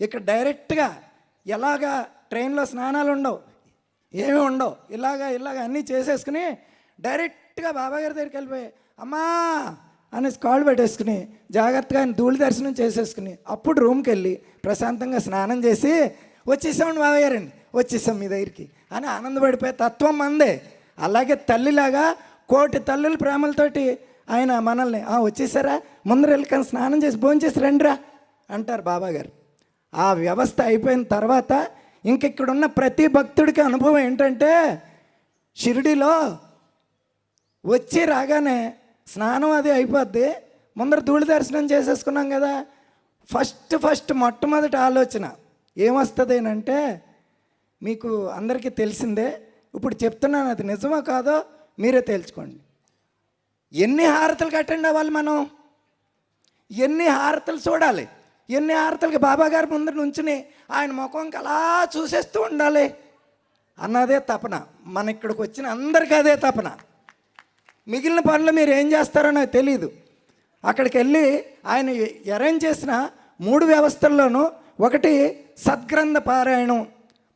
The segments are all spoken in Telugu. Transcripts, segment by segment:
ఇక్కడ డైరెక్ట్గా ఎలాగా ట్రైన్లో స్నానాలు ఉండవు ఏమి ఉండవు. ఇలాగా ఇలాగ అన్నీ చేసేసుకుని డైరెక్ట్గా బాబాగారి దగ్గరికి వెళ్ళిపోయి అమ్మా అనేసి కాళ్ళు పెట్టేసుకుని జాగ్రత్తగా ఆయన ధూళి దర్శనం చేసేసుకుని అప్పుడు రూమ్కి వెళ్ళి ప్రశాంతంగా స్నానం చేసి వచ్చేసామండి బాబా వచ్చేసాం మీ దగ్గరికి అని ఆనందపడిపోయే తత్వం మందే. అలాగే తల్లిలాగా కోటి తల్లుల ప్రేమలతోటి ఆయన మనల్ని వచ్చేసారా? ముందర వెళ్ళి స్నానం చేసి భోంచేసి రండిరా అంటారు బాబా గారు ఆ వ్యవస్థ అయిపోయిన తర్వాత ఇంక ఇక్కడ ఉన్న ప్రతి భక్తుడికి అనుభవం ఏంటంటే షిరిడిలో వచ్చి రాగానే స్నానం అది అయిపోద్ది. ముందర ధూళి దర్శనం చేసేసుకున్నాం కదా. ఫస్ట్ ఫస్ట్ మొట్టమొదటి ఆలోచన ఏమొస్తుంది అంటే మీకు అందరికీ తెలిసిందే ఇప్పుడు చెప్తున్నాను అది నిజమో కాదో మీరే తేల్చుకోండి. ఎన్ని హారతలు కట్టండి అవ్వాలి మనం? ఎన్ని హారతలు చూడాలి? ఎన్ని హారతలకి బాబాగారి ముందర నుంచుని ఆయన ముఖంకి అలా చూసేస్తూ ఉండాలి? అన్నదే తపన. మన ఇక్కడికి వచ్చిన అందరికీ అదే తపన. మిగిలిన పనులు మీరు ఏం చేస్తారో నాకు తెలియదు అక్కడికి వెళ్ళి ఆయన అరేంజ్ చేసిన మూడు వ్యవస్థల్లోనూ ఒకటి సద్గ్రంథ పారాయణం.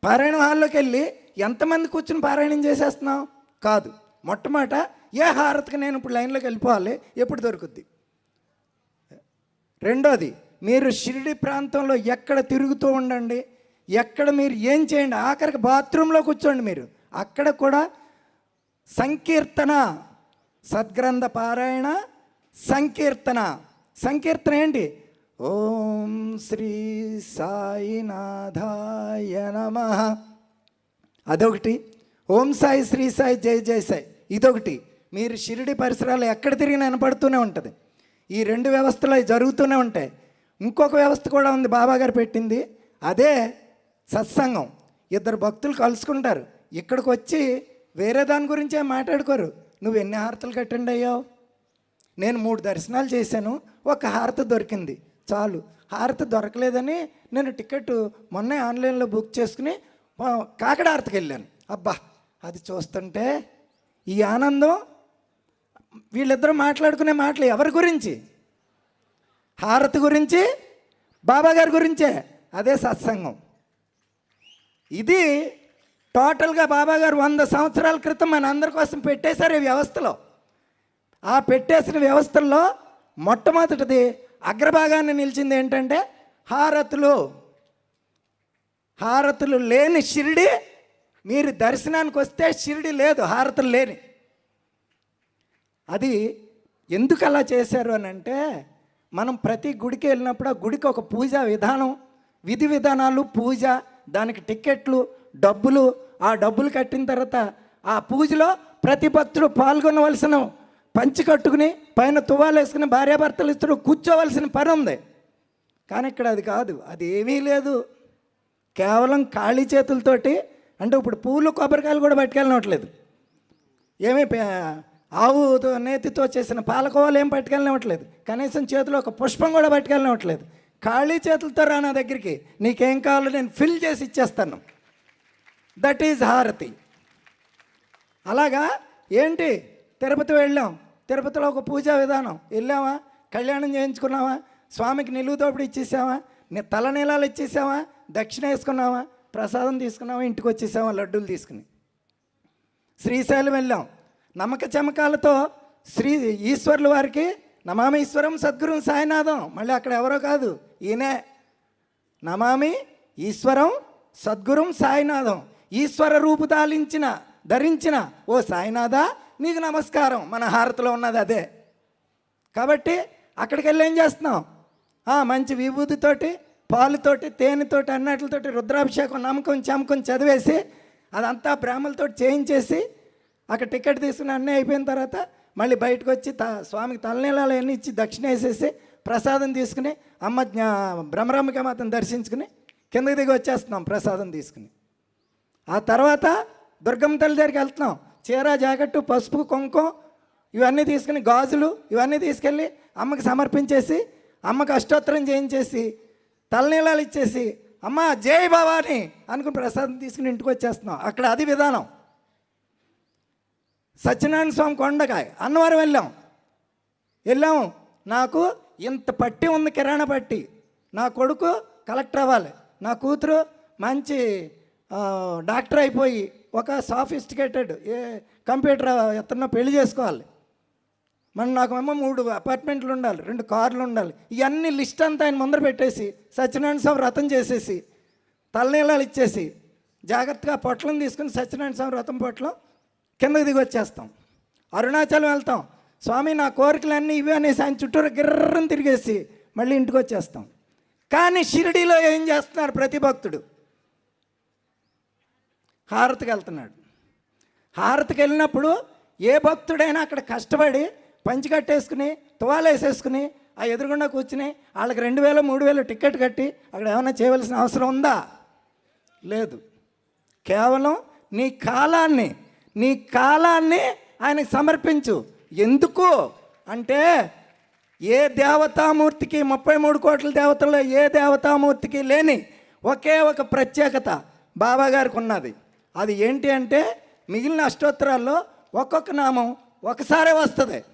పారాయణం హాల్లోకి వెళ్ళి ఎంతమంది కూర్చుని పారాయణం చేసేస్తున్నాం కాదు. మొట్టమొదట ఏ హారతికి నేను ఇప్పుడు లైన్లోకి వెళ్ళిపోవాలి? ఎప్పుడు దొరుకుద్ది? రెండోది మీరు షిరిడి ప్రాంతంలో ఎక్కడ తిరుగుతూ ఉండండి? ఎక్కడ మీరు ఏం చేయండి? ఆఖరికి బాత్రూంలో కూర్చోండి మీరు. అక్కడ కూడా సంకీర్తన సద్గ్రంథ పారాయణ సంకీర్తన. సంకీర్తన ఏంటి? ఓం శ్రీ సాయినాథాయ నమ. అదొకటి. ఓం సాయి శ్రీ సాయి జై జై సాయి. ఇదొకటి. మీరు షిరిడి పరిసరాలు ఎక్కడ తిరిగినా వినపడుతూనే ఉంటుంది. ఈ రెండు వ్యవస్థలు అవి జరుగుతూనే ఉంటాయి. ఇంకొక వ్యవస్థ కూడా ఉంది బాబా గారు పెట్టింది. అదే సత్సంగం. ఇద్దరు భక్తులు కలుసుకుంటారు. ఇక్కడికి వచ్చి వేరే దాని గురించే మాట్లాడుకోరు. నువ్వు ఎన్ని హారతలు కట్టండి అయ్యావు? నేను మూడు దర్శనాలు చేశాను ఒక హారత దొరికింది. చాలు. హారత దొరకలేదని నేను టికెట్ మొన్నే ఆన్లైన్లో బుక్ చేసుకుని ఆ, కాకడ వెళ్ళాను. అబ్బా అది చూస్తుంటే ఈ ఆనందం వీళ్ళిద్దరూ మాట్లాడుకునే మాటలు ఎవరి గురించి? హారతి గురించి బాబా గారి గురించే. అదే సత్సంగం. ఇది టోటల్గా బాబా గారు వంద సంవత్సరాల క్రితం మన అందరి కోసం పెట్టేశారు ఈ వ్యవస్థలో. ఆ పెట్టేసిన వ్యవస్థల్లో మొట్టమొదటిది అగ్రభాగాన్ని నిలిచింది ఏంటంటే హారతులు. హారతులు లేని షిరిడి మీరు దర్శనానికి వస్తే షిరిడి లేదు హారతులు లేని. అది ఎందుకు అలా చేశారు అని అంటే మనం ప్రతి గుడికి వెళ్ళినప్పుడు ఆ గుడికి ఒక పూజా విధానం విధి విధానాలు పూజ దానికి టిక్కెట్లు డబ్బులు ఆ డబ్బులు కట్టిన తర్వాత ఆ పూజలో ప్రతి భక్తుడు పాల్గొనవలసిన పంచి కట్టుకుని పైన తువ్వాలు వేసుకుని భార్యాభర్తలు ఇద్దరు కూర్చోవలసిన పని ఉంది. కానీ ఇక్కడ అది కాదు అది ఏమీ లేదు. కేవలం ఖాళీ చేతులతోటి అంటే ఇప్పుడు పూలు కొబ్బరికాయలు కూడా పట్టుకెళ్ళనట్లేదు ఏమీ ఆవు ఆవుతో నేతితో చేసిన పాలకోవాలు ఏం పట్టుకెళ్ళనివ్వట్లేదు కనీసం చేతిలో ఒక పుష్పం కూడా పట్టుకెళ్ళనివ్వట్లేదు ఖాళీ చేతులతో రా నా దగ్గరికి నీకేం కావాలో నేను ఫిల్ చేసి ఇచ్చేస్తాను. దట్ ఈజ్ హారతి. అలాగా ఏంటి? తిరుపతి వెళ్ళాం. తిరుపతిలో ఒక పూజా విధానం. వెళ్ళామా కళ్యాణం చేయించుకున్నావా? స్వామికి నిలువుతోపుడు ఇచ్చేసావా? నీ తల నీలాలు ఇచ్చేసావా? దక్షిణ వేసుకున్నావా? ప్రసాదం తీసుకున్నావా? ఇంటికి వచ్చేసావా? లడ్డూలు తీసుకుని. శ్రీశైలం వెళ్ళాం. నమ్మక చమకాలతో శ్రీ ఈశ్వర్లు వారికి నమామి ఈశ్వరం సద్గురుం సాయినాథం. మళ్ళీ అక్కడ ఎవరో కాదు ఈయనే. నమామి ఈశ్వరం సద్గురం సాయినాథం. ఈశ్వర రూపు దాలించిన ధరించిన ఓ సాయినాథ నీకు నమస్కారం. మన హారతిలో ఉన్నది అదే. కాబట్టి అక్కడికి వెళ్ళి ఏం చేస్తున్నాం మంచి విభూతితోటి పాలుతోటి తేనెతోటి అన్నట్లతోటి రుద్రాభిషేకం నమ్మకం చమకం చదివేసి అదంతా బ్రాహ్మలతో చేయించేసి అక్కడ టికెట్ తీసుకుని అన్నీ అయిపోయిన తర్వాత మళ్ళీ బయటకు వచ్చి త స్వామికి తలనీలాలు అన్నీ ఇచ్చి దక్షిణ వేసేసి ప్రసాదం తీసుకుని అమ్మ జ్ఞా బ్రహ్మరమ్మకి మాత్రం దర్శించుకుని కిందకి దిగి వచ్చేస్తున్నాం ప్రసాదం తీసుకుని. ఆ తర్వాత దుర్గమ్మ తల్లి దగ్గరికి వెళ్తున్నాం. చీర జాకెట్టు పసుపు కుంకుమ ఇవన్నీ తీసుకుని గాజులు ఇవన్నీ తీసుకెళ్ళి అమ్మకి సమర్పించేసి అమ్మకి అష్టోత్తరం చేయించేసి తలనీలాలు ఇచ్చేసి అమ్మ జై భవాని అనుకుని ప్రసాదం తీసుకుని ఇంటికి వచ్చేస్తున్నాం. అక్కడ అది విధానం. సత్యనారాయణ స్వామి కొండకాయ అన్నవరం వెళ్ళాం. వెళ్ళాము నాకు ఇంత పట్టి ఉంది కిరాణా పట్టి. నా కొడుకు కలెక్టర్ అవ్వాలి. నా కూతురు మంచి డాక్టర్ అయిపోయి ఒక సాఫిస్టికేటెడ్ ఏ కంప్యూటర్ ఎత్తనో పెళ్ళి చేసుకోవాలి. మన నాకు ఏమో మూడు అపార్ట్మెంట్లు ఉండాలి రెండు కార్లు ఉండాలి. ఇవన్నీ లిస్ట్ అంతా ఆయన ముందర పెట్టేసి సత్యనారాయణ స్వామి వ్రతం చేసేసి తలనీలాలు ఇచ్చేసి జాగ్రత్తగా పొట్లం తీసుకుని సత్యనారాయణ స్వామి వ్రతం పొట్లం కిందకి దిగి వచ్చేస్తాం. అరుణాచలం వెళ్తాం. స్వామి నా కోరికలన్నీ ఇవే అనేసి ఆయన చుట్టూరు గిర్రం తిరిగేసి మళ్ళీ ఇంటికి వచ్చేస్తాం. కానీ షిరిడీలో ఏం చేస్తున్నారు ప్రతి భక్తుడు హారతికి వెళ్తున్నాడు. హారతికి వెళ్ళినప్పుడు ఏ భక్తుడైనా అక్కడ కష్టపడి పంచి కట్టేసుకుని వేసేసుకుని ఆ ఎదురుగుండా కూర్చుని వాళ్ళకి రెండు వేల మూడు వేలు టికెట్ కట్టి అక్కడ ఏమైనా చేయవలసిన అవసరం ఉందా? లేదు. కేవలం నీ కాలాన్ని నీ కాలాన్ని ఆయనకు సమర్పించు. ఎందుకు? అంటే ఏ దేవతామూర్తికి ముప్పై మూడు కోట్ల దేవతల్లో ఏ దేవతామూర్తికి లేని ఒకే ఒక ప్రత్యేకత బాబాగారికి ఉన్నది. అది ఏంటి అంటే మిగిలిన అష్టోత్తరాల్లో ఒక్కొక్క నామం ఒకసారే వస్తుంది.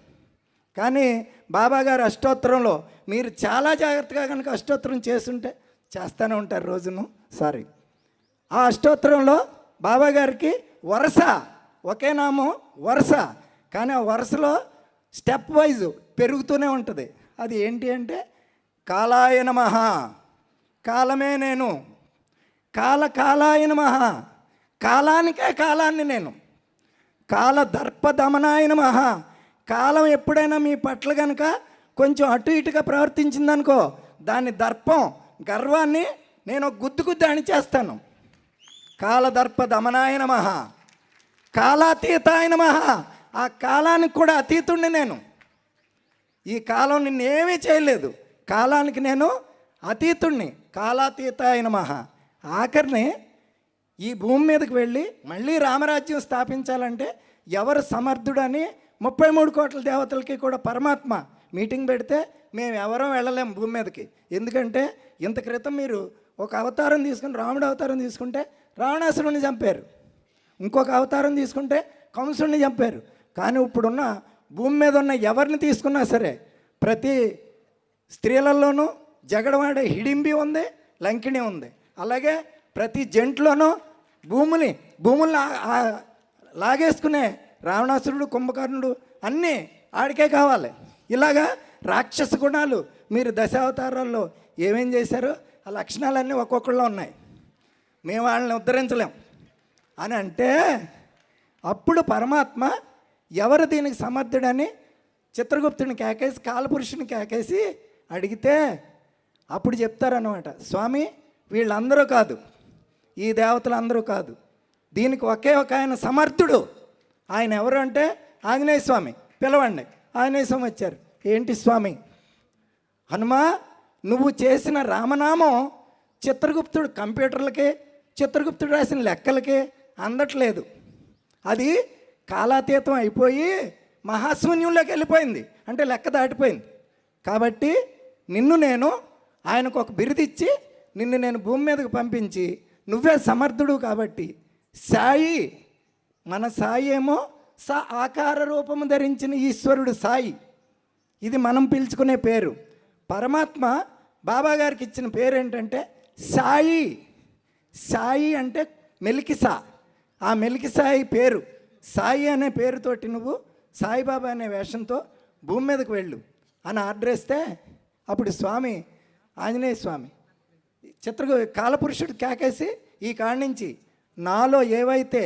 కానీ బాబా గారి అష్టోత్తరంలో మీరు చాలా జాగ్రత్తగా కనుక అష్టోత్తరం చేస్తుంటే చేస్తూనే ఉంటారు రోజును సారీ. ఆ అష్టోత్తరంలో బాబా గారికి వరుస ఒకే నామం వరుస. కానీ ఆ వరుసలో స్టెప్ వైజ్ పెరుగుతూనే ఉంటుంది. అది ఏంటి అంటే కాలాయ మహా కాలమే నేను. కాల కాలాయ నమః. కాలానికే కాలాన్ని నేను. కాల దర్ప మహా. కాలం ఎప్పుడైనా మీ పట్ల కనుక కొంచెం అటు ఇటుగా ప్రవర్తించిందనుకో దాని దర్పం గర్వాన్ని నేను గుద్దు గుద్దు అణిచేస్తాను కాలదర్ప దమనాయ నమ కాలాతీతాయ నమ ఆ కాలానికి కూడా అతీతుణ్ణి నేను. ఈ కాలం నిన్నేమీ చేయలేదు. కాలానికి నేను అతీతుణ్ణి. కాలాతీతాయ నమ ఆఖరిని ఈ భూమి మీదకి వెళ్ళి మళ్ళీ రామరాజ్యం స్థాపించాలంటే ఎవరు సమర్థుడని ముప్పై మూడు కోట్ల దేవతలకి కూడా పరమాత్మ మీటింగ్ పెడితే మేము ఎవరూ వెళ్ళలేం భూమి మీదకి. ఎందుకంటే ఇంత క్రితం మీరు ఒక అవతారం తీసుకుని రాముడు అవతారం తీసుకుంటే రావణాసురుని చంపారు. ఇంకొక అవతారం తీసుకుంటే కంసుడిని చంపారు. కానీ ఇప్పుడున్న భూమి మీద ఉన్న ఎవరిని తీసుకున్నా సరే ప్రతి స్త్రీలలోనూ జగడవాడే హిడింబి ఉంది లంకిణి ఉంది. అలాగే ప్రతి జంట్లోనూ భూముని భూముల్ని లాగేసుకునే రావణాసురుడు కుంభకర్ణుడు అన్నీ ఆడికే కావాలి. ఇలాగా రాక్షస గుణాలు మీరు దశావతారాల్లో ఏమేం చేశారో ఆ లక్షణాలన్నీ ఒక్కొక్కళ్ళు ఉన్నాయి. మేము వాళ్ళని ఉద్ధరించలేం. అని అంటే అప్పుడు పరమాత్మ ఎవరు దీనికి సమర్థుడని చిత్రగుప్తుని కేకేసి కాలపురుషుని కేకేసి అడిగితే అప్పుడు చెప్తారనమాట స్వామి వీళ్ళందరూ కాదు. ఈ దేవతలు అందరూ కాదు. దీనికి ఒకే ఒక ఆయన సమర్థుడు. ఆయన ఎవరు అంటే ఆంజనేయ స్వామి. పిలవండి. ఆంజనేయ స్వామి వచ్చారు. ఏంటి స్వామి? హనుమా నువ్వు చేసిన రామనామం చిత్రగుప్తుడు కంప్యూటర్లకి చిత్రగుప్తుడు రాసిన లెక్కలకి అందట్లేదు. అది కాలాతీతం అయిపోయి మహాశూన్యంలోకి వెళ్ళిపోయింది. అంటే లెక్క దాటిపోయింది. కాబట్టి నిన్ను నేను ఆయనకు ఒక బిరుదిచ్చి నిన్ను నేను భూమి మీదకు పంపించి నువ్వే సమర్థుడు కాబట్టి సాయి మన సాయి ఏమో స ఆకార రూపము ధరించిన ఈశ్వరుడు సాయి. ఇది మనం పిలుచుకునే పేరు. పరమాత్మ బాబా గారికి ఇచ్చిన పేరు ఏంటంటే సాయి. సాయి అంటే మెలికిసా ఆ మెలికిసాయి పేరు. సాయి అనే పేరుతోటి నువ్వు సాయిబాబా అనే వేషంతో భూమి మీదకు వెళ్ళు అని ఆర్డర్ ఇస్తే అప్పుడు స్వామి ఆంజనేయ స్వామి చిత్ర కాలపురుషుడు కేకేసి ఈ కాడి నుంచి నాలో ఏవైతే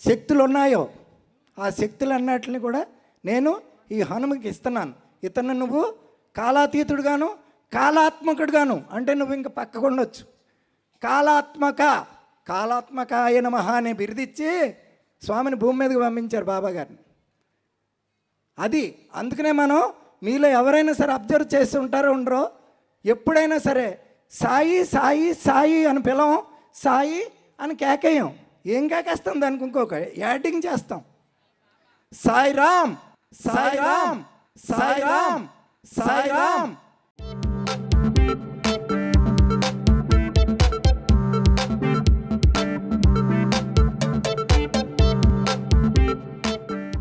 శక్తులు ఉన్నాయో ఆ శక్తులు అన్నట్లని కూడా నేను ఈ హనుమకి ఇస్తున్నాను. ఇతను నువ్వు కాలాతీతుడుగాను కాలాత్మకుడుగాను అంటే నువ్వు ఇంకా పక్కకు ఉండొచ్చు. కాలాత్మక కాలాత్మక ఆయన మహా అనే బిరుదిచ్చి స్వామిని భూమి మీదకి పంపించారు బాబా గారిని అది అందుకనే మనం మీలో ఎవరైనా సరే అబ్జర్వ్ చేసి ఉంటారో ఉండరో ఎప్పుడైనా సరే సాయి సాయి సాయి అని పిలవం. సాయి అని కేకేయం. ఏం కేకేస్తాం దానికి ఇంకొక? యాడింగ్ చేస్తాం. సాయి రామ్ సాయి రామ్ సాయి రామ్ సాయి రామ్